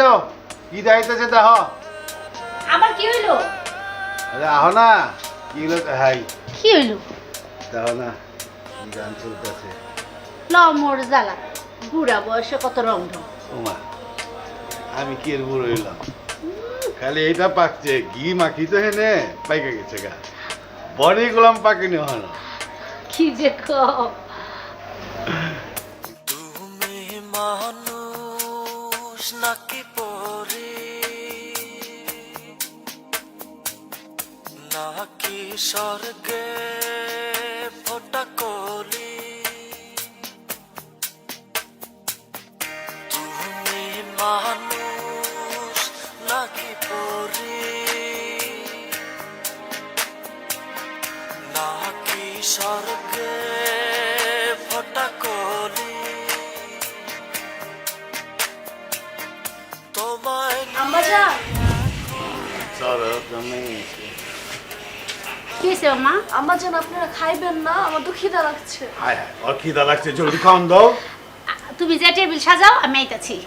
যাও। কি দাইতেছে দেখ। আবার কি হইল? আরে আহ না কি হলো হাই। কি হইল? দেখো না কি গান চলতেছে। ল মোর জ্বালা বুড়া বয়সে কত রং ঢং ওমা আমি কি এর বুড়ো হইলাম? খালি এইটা পাকছে ঘি মাখি তো হেনে পাইকে গেছে গা। বড়ি গোলাম পাকেনি হন কি যে কও। তুমি মানুষ নাকি পরে? নাকি স্বর্গে ফোটা কলি? তুমি মানুষ নাকি পরে? নাকি স্বর্গে আপনারা খাইবেন না? আমার তো খিদা লাগছে। হায় হায় ওর খিদা লাগছে জলদি খাওয়ান দাও। তুমি যে টেবিল সাজাও আমি আইতাছি।